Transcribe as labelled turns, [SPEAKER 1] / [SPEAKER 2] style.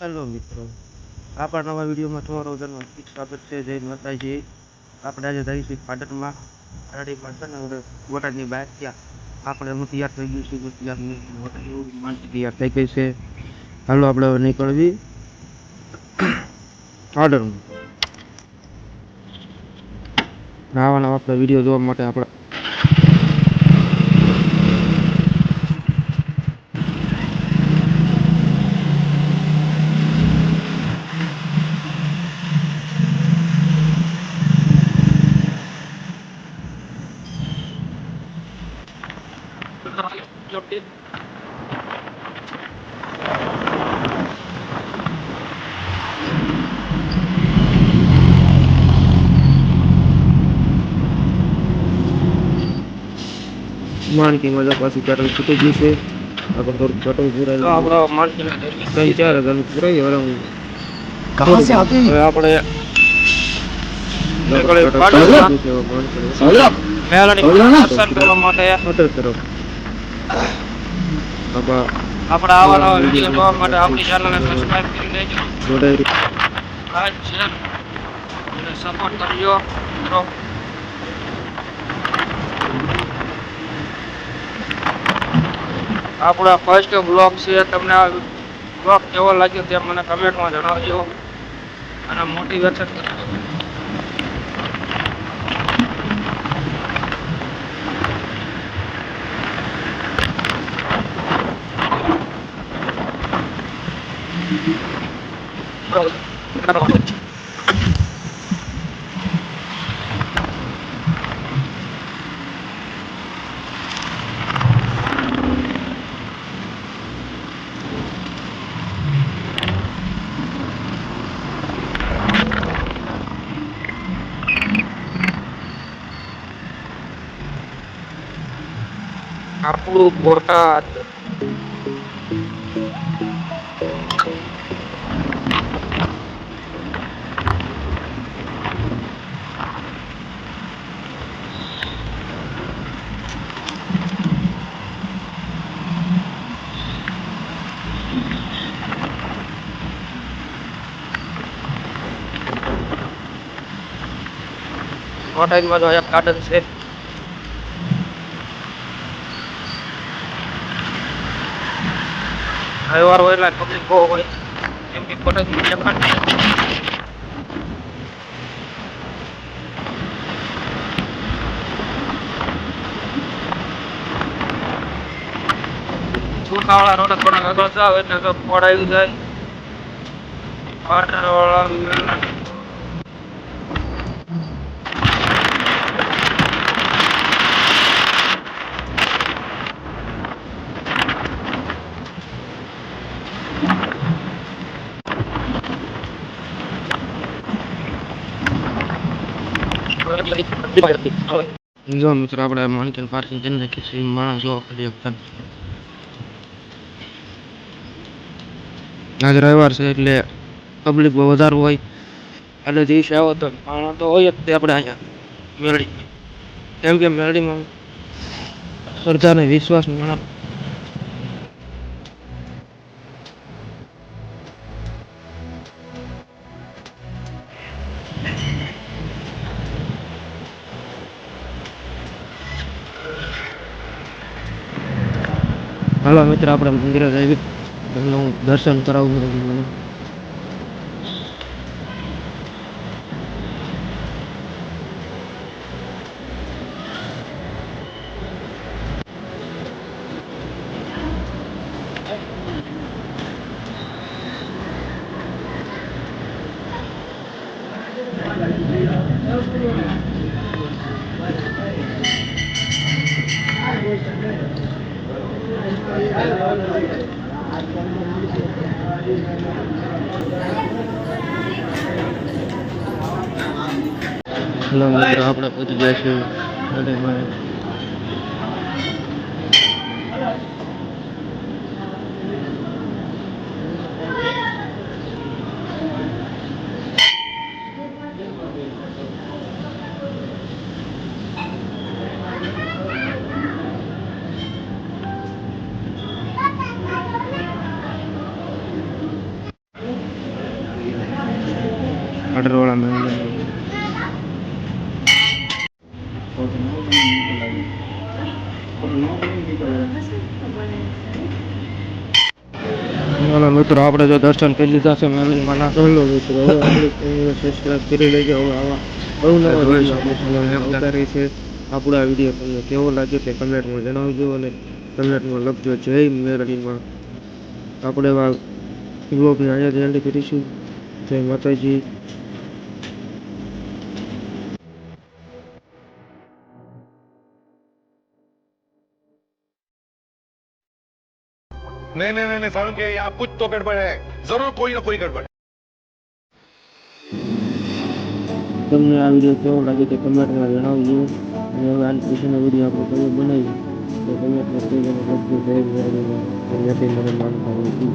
[SPEAKER 1] Hello મિત્રો. આપણા નવા વિડીયોમાં તમારું જન્મ સ્વાગત છે. જય માતાજી. આપણે આજે જઈશું પાટણમાં. આરડી પાટણ બોટાદની બહાર ત્યાં આપણે હું તૈયાર થઈ ગયું છું બોટાદ તૈયાર થઈ ગઈ છે. હાલો, આપણે હવે નીકળવી. ઓર્ડરમાં નવા નવા આપણે વીડિયો જોવા માટે આપણે मान की मज़ा पास ही करल छोटे जी से अगर तो छोटे पूरा तो आप मान के कहीं चार हज़ार पूरा ही हो रहा हूँ
[SPEAKER 2] कहाँ से आते
[SPEAKER 1] हैं? यहाँ
[SPEAKER 2] पड़े
[SPEAKER 1] मेरे
[SPEAKER 2] को
[SPEAKER 1] पार्टी साला। मैं वाला
[SPEAKER 2] नहीं
[SPEAKER 1] सर
[SPEAKER 2] करो मत यार
[SPEAKER 1] मत करो બાબા
[SPEAKER 2] આપણે આવા વીડિયો જોવા માટે આપણી ચેનલને સબસ્ક્રાઇબ કરી લેજો.
[SPEAKER 1] જોડાઈ
[SPEAKER 2] લાઈક શેર અને સપોર્ટ કરજો મિત્રો. આપણા ફર્સ્ટ બ્લોગ છે તમને આ બ્લોગ કેવો લાગ્યો તે મને કમેન્ટમાં જણાવજો. અને મોટિવેશન કરજો આપણું બોટાદ બોટાદમાં જો એક ગાર્ડન છે. રવિવાર હોય એટલે પબ્લિક બહુ હોય. કેમ કે બોટાદમાં દેખાડ છોટાવાળા રોડ પણ આગળ જાવ એટલે પડાયું જાય. પાટણવાળા
[SPEAKER 1] જો મિત્રો, આપણે માનકી પાર્કિંગ કરી નાખીએ છીએ માણસ જોવા ખાલી. આજ રવિવાર છે એટલે પબ્લિક બહુ વધારે હોય. એટલે દિવસે આવો તો માણસ તો હોય જ તે આપણે અહીંયા મેળડી કેમ કે મેળડીમાં શ્રદ્ધા અને વિશ્વાસ માણસ હાલો મિત્ર આપણે મંદિરે જઈએ. તમને હું દર્શન કરાવું. હાલો મિત્રો આપણે પહોંચી ગયા છીએ અઢારવાળા મહેંગા નાના મિત્રો આપણે જો દર્શન કરી લીધા છે મેલડીમાંના પહેલો મિત્રો હવે આપણે સબસ્ક્રાઈબ કરી લેજો. હવે આવા બહુ નવા વીડિયો આપણે છે. વીડિયો તમને કેવો લાગ્યો તે કમેન્ટમાં જણાવજો અને કમેન્ટમાં લખજો. જય મેરળીમાં આપણે બ્લોગને અહીંયા જ એન્ડ કરીશું. જય માતાજી.
[SPEAKER 3] नहीं नहीं नहीं नहीं सारुण के यहाँ कुछ तो गड़बड़ है जरूर कोई ना कोई गड़बड़ है
[SPEAKER 1] તમને આ વિડીયો કેવો લાગે તે કમેન્ટમાં જણાવજો અને હવે આની પછીનો વિડીયો આપણે કયો બનાવીએ તો કમેન્ટમાં કહેજો અને લખજો જય મેલડીમાં ત્યાંથી મને માનતા હોય છું